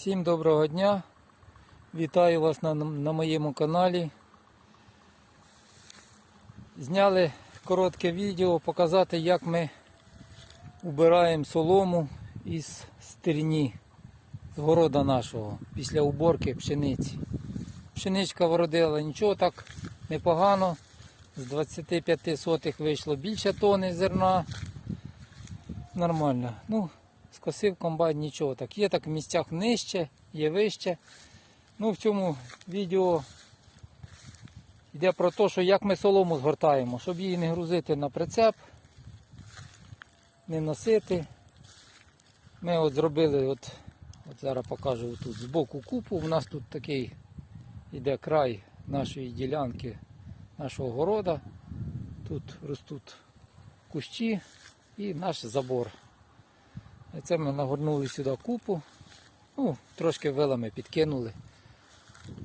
Всім доброго дня. Вітаю вас на, на моєму каналі. Зняли коротке відео показати, як ми убираємо солому із стерні з города нашого після уборки пшениці. Пшеничка вродила, нічого так непогано. З 25 сотих вийшло більше тони зерна. Нормально. Ну, скосив комбайн нічого так. Є так в місцях нижче, є вище. Ну, в цьому відео йде про те, що як ми солому згортаємо, щоб її не грузити на прицеп, не носити. Ми от зробили, от, от зараз покажу тут збоку купу. У нас тут такий іде край нашої ділянки, нашого города. Тут ростуть кущі і наш забор. Це ми нагорнули сюди купу. Ну, трошки вилами підкинули.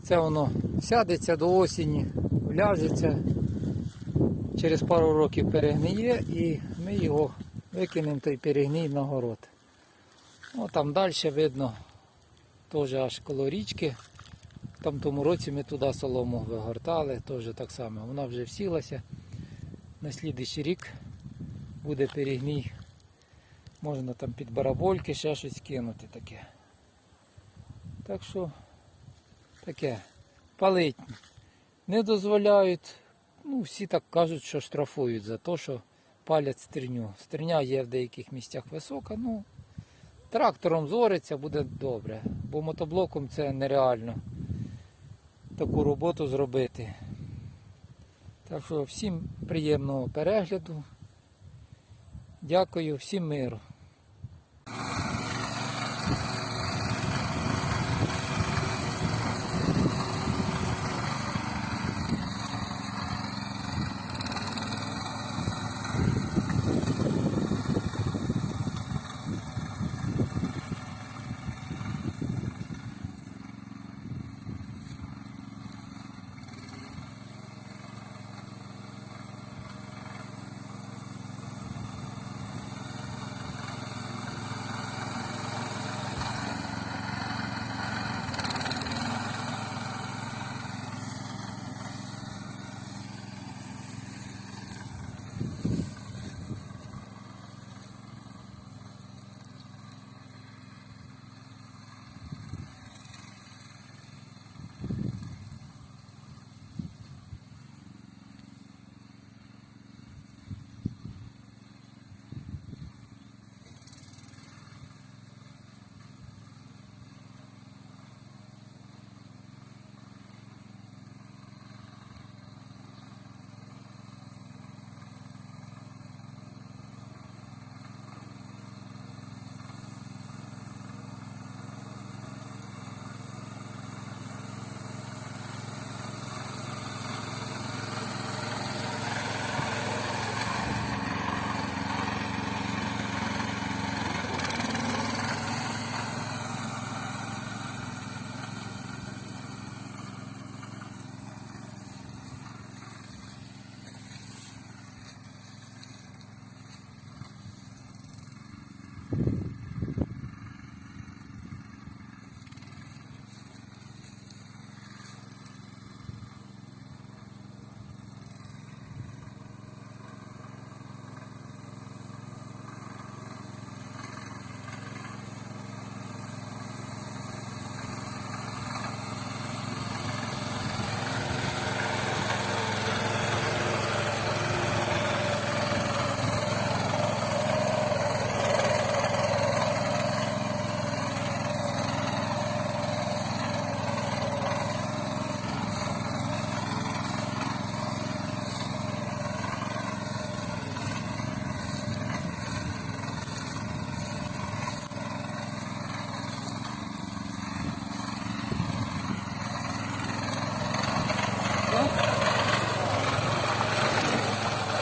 Це воно сядеться до осені, вляжеться, через пару років перегниє і ми його викинемо той перегній на город. Ну, там далі видно, теж аж коло річки. Там тому році ми туди солому вигортали, теж так само. Вона вже всілася. На слідуючий рік буде перегній. Можна там під барабольки ще щось кинути таке. Так що таке. Палить не дозволяють. Ну, всі так кажуть, що штрафують за те, що палять стерню. Стерня є в деяких місцях висока, ну трактором зориться буде добре, бо мотоблоком це нереально таку роботу зробити. Так що всім приємного перегляду. Дякую, всім миру.